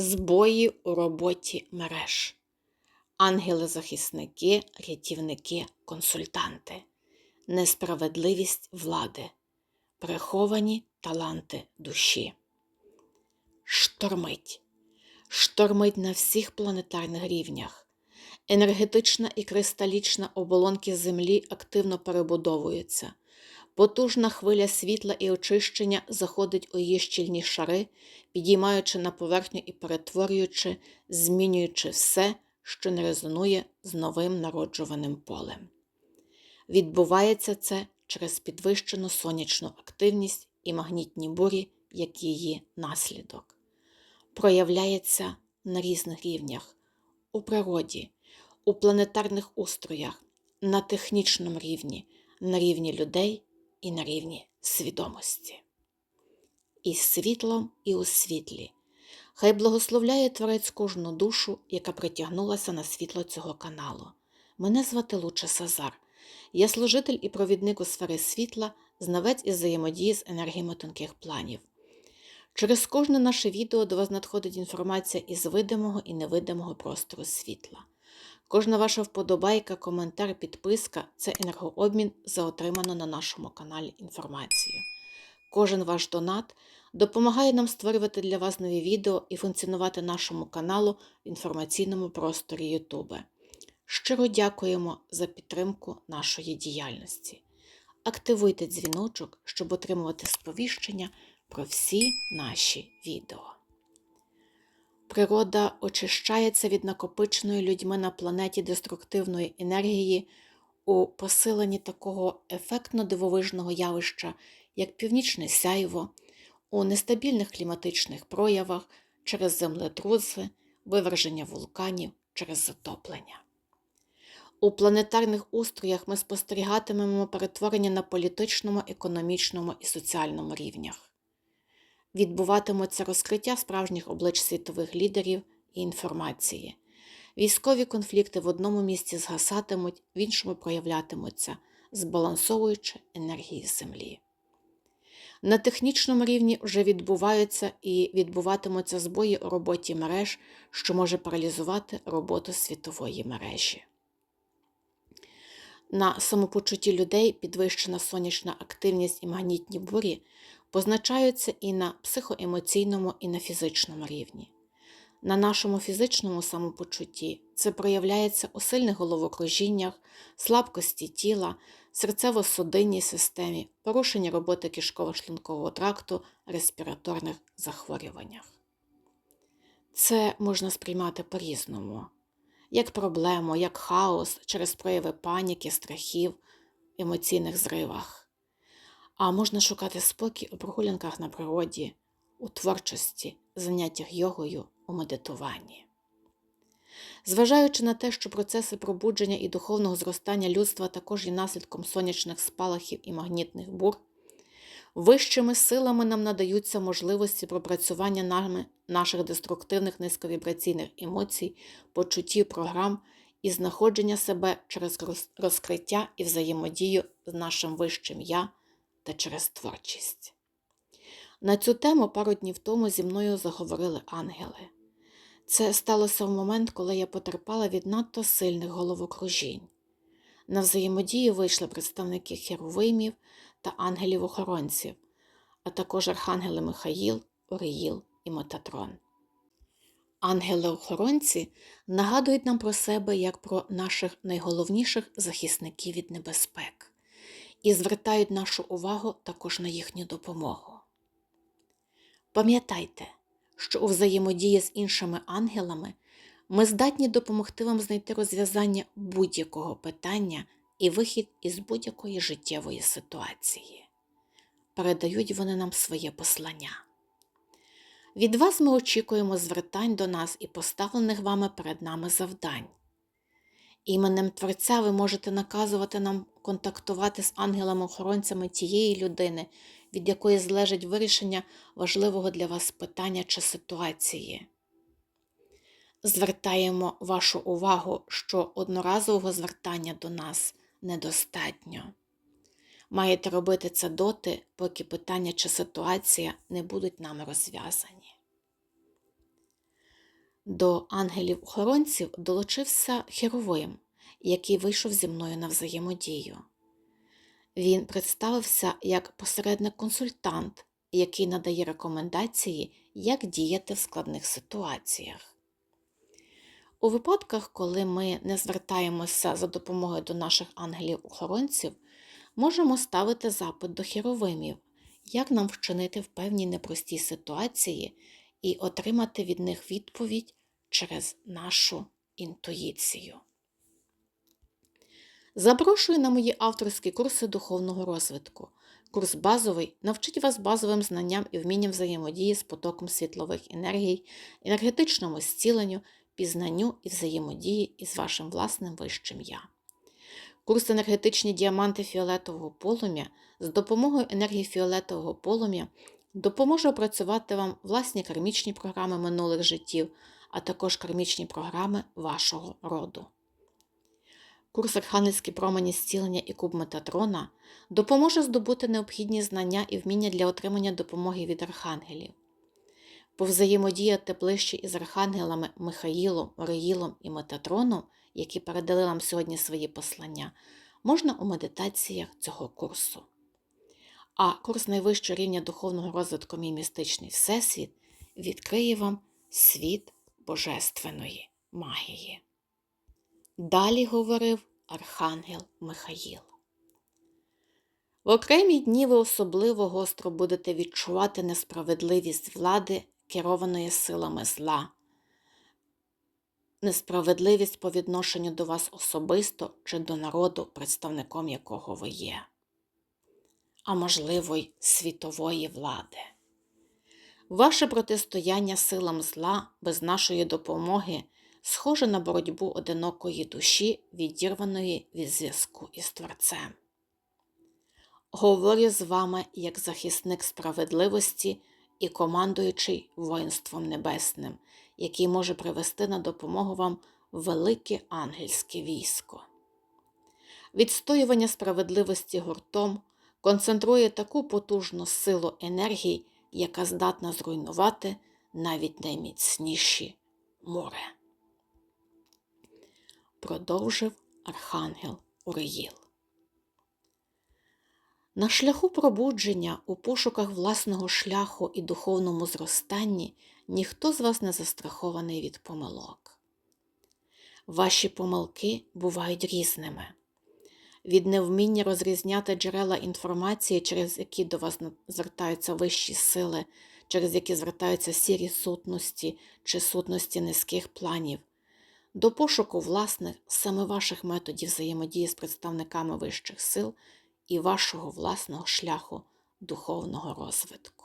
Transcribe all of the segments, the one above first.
Збої у роботі мереж. Ангели-захисники, рятівники, консультанти, несправедливість влади, приховані таланти душі. Штормить. Штормить на всіх планетарних рівнях. Енергетична і кристалічна оболонки Землі активно перебудовуються. Потужна хвиля світла і очищення заходить у її щільні шари, підіймаючи на поверхню і перетворюючи, змінюючи все, що не резонує з новим народжуваним полем. Відбувається це через підвищену сонячну активність і магнітні бурі, як її наслідок. Проявляється на різних рівнях у природі, у планетарних устроях, на технічному рівні, на рівні людей і на рівні свідомості. І світлом, і у світлі. Хай благословляє Творець кожну душу, яка притягнулася на світло цього каналу. Мене звати Луча Сазар. Я служитель і провідник у сфери світла, знавець із взаємодії з енергіями тонких планів. Через кожне наше відео до вас надходить інформація із видимого і невидимого простору світла. Кожна ваша вподобайка, коментар, підписка це енергообмін за отриману на нашому каналі інформацію. Кожен ваш донат допомагає нам створювати для вас нові відео і функціонувати нашому каналу в інформаційному просторі Ютубе. Щиро дякуємо за підтримку нашої діяльності. Активуйте дзвіночок, щоб отримувати сповіщення про всі наші відео. Природа очищається від накопиченої людьми на планеті деструктивної енергії у посиленні такого ефектно дивовижного явища, як північне сяйво, у нестабільних кліматичних проявах через землетруси, виверження вулканів через затоплення. У планетарних устроях ми спостерігатимемо перетворення на політичному, економічному і соціальному рівнях відбуватимуться розкриття справжніх облич світових лідерів і інформації. Військові конфлікти в одному місці згасатимуть, в іншому проявлятимуться, збалансовуючи енергії Землі. На технічному рівні вже відбуваються і відбуватимуться збої у роботі мереж, що може паралізувати роботу світової мережі. На самопочутті людей підвищена сонячна активність і магнітні бурі позначаються і на психоемоційному, і на фізичному рівні. На нашому фізичному самопочутті це проявляється у сильних головокружіннях, слабкості тіла, серцево-судинній системі, порушенні роботи кишково-шлункового тракту, респіраторних захворюваннях. Це можна сприймати по-різному, як проблему, як хаос через прояви паніки, страхів, емоційних зривах. А можна шукати спокій у прогулянках на природі, у творчості, заняттях йогою, у медитуванні. Зважаючи на те, що процеси пробудження і духовного зростання людства також є наслідком сонячних спалахів і магнітних бур, вищими силами нам надаються можливості пропрацювання нами наших деструктивних низьковібраційних емоцій, почуттів програм і знаходження себе через розкриття і взаємодію з нашим вищим я та через творчість. На цю тему пару днів тому зі мною заговорили ангели. Це сталося в момент, коли я потерпала від надто сильних головокружінь. На взаємодію вийшли представники херовимів та ангелів-охоронців, а також архангели Михаїл, Оріїл і Метатрон. Ангели-охоронці нагадують нам про себе як про наших найголовніших захисників від небезпек і звертають нашу увагу також на їхню допомогу. Пам'ятайте, що у взаємодії з іншими ангелами ми здатні допомогти вам знайти розв'язання будь-якого питання і вихід із будь-якої життєвої ситуації. Передають вони нам своє послання. Від вас ми очікуємо звертань до нас і поставлених вами перед нами завдань. Іменем Творця ви можете наказувати нам контактувати з ангелами-охоронцями тієї людини, від якої залежить вирішення важливого для вас питання чи ситуації. Звертаємо вашу увагу, що одноразового звертання до нас недостатньо. Маєте робити це доти, поки питання чи ситуація не будуть нами розв'язані. До ангелів-охоронців долучився Херовим, який вийшов зі мною на взаємодію. Він представився як посередник-консультант, який надає рекомендації, як діяти в складних ситуаціях. У випадках, коли ми не звертаємося за допомогою до наших ангелів-охоронців, можемо ставити запит до херовимів, як нам вчинити в певній непростій ситуації і отримати від них відповідь через нашу інтуїцію. Запрошую на мої авторські курси духовного розвитку. Курс базовий навчить вас базовим знанням і вмінням взаємодії з потоком світлових енергій, енергетичному зціленню, пізнанню і взаємодії із вашим власним вищим я. Курс енергетичні діаманти фіолетового полум'я з допомогою енергії фіолетового полум'я допоможе опрацювати вам власні кармічні програми минулих життів, а також кармічні програми вашого роду. Курс Архангельські промені зцілення і куб Метатрона допоможе здобути необхідні знання і вміння для отримання допомоги від архангелів. Повзаємодіяти ближче із архангелами Михаїлом, Ориїлом і Метатроном, які передали нам сьогодні свої послання, можна у медитаціях цього курсу. А курс найвищого рівня духовного розвитку Мій містичний Всесвіт відкриє вам світ божественної магії. Далі говорив Архангел Михаїл. В окремі дні ви особливо гостро будете відчувати несправедливість влади, керованої силами зла, несправедливість по відношенню до вас особисто чи до народу, представником якого ви є, а можливо й світової влади. Ваше протистояння силам зла без нашої допомоги схоже на боротьбу одинокої душі, відірваної від зв'язку із Творцем. Говорю з вами як захисник справедливості і командуючий воїнством небесним, який може привести на допомогу вам велике ангельське військо. Відстоювання справедливості гуртом концентрує таку потужну силу енергії, яка здатна зруйнувати навіть найміцніші море продовжив архангел Уриїл. На шляху пробудження у пошуках власного шляху і духовному зростанні ніхто з вас не застрахований від помилок. Ваші помилки бувають різними. Від невміння розрізняти джерела інформації, через які до вас звертаються вищі сили, через які звертаються сірі сутності чи сутності низьких планів, до пошуку власних саме ваших методів взаємодії з представниками вищих сил і вашого власного шляху духовного розвитку.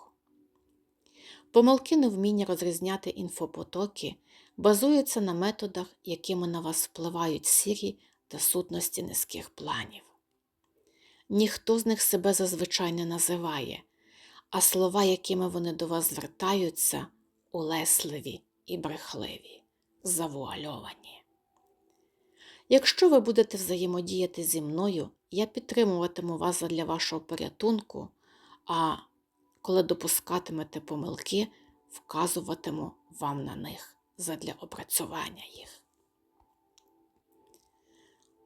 Помилки невміння розрізняти інфопотоки базуються на методах, якими на вас впливають сірі та сутності низьких планів. Ніхто з них себе зазвичай не називає, а слова, якими вони до вас звертаються, улесливі і брехливі завуальовані. Якщо ви будете взаємодіяти зі мною, я підтримуватиму вас для вашого порятунку, а коли допускатимете помилки, вказуватиму вам на них задля опрацювання їх.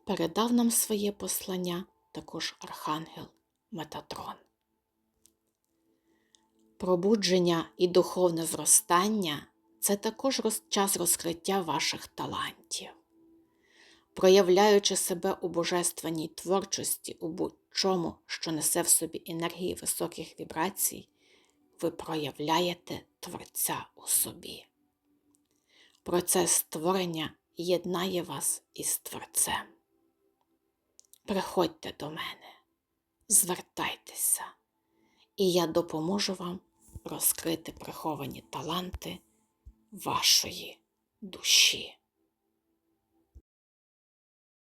Передав нам своє послання також Архангел Метатрон. Пробудження і духовне зростання це також час розкриття ваших талантів. Проявляючи себе у божественній творчості, у будь-чому, що несе в собі енергії високих вібрацій, ви проявляєте Творця у собі. Процес створення єднає вас із Творцем. Приходьте до мене, звертайтеся, і я допоможу вам розкрити приховані таланти вашої душі.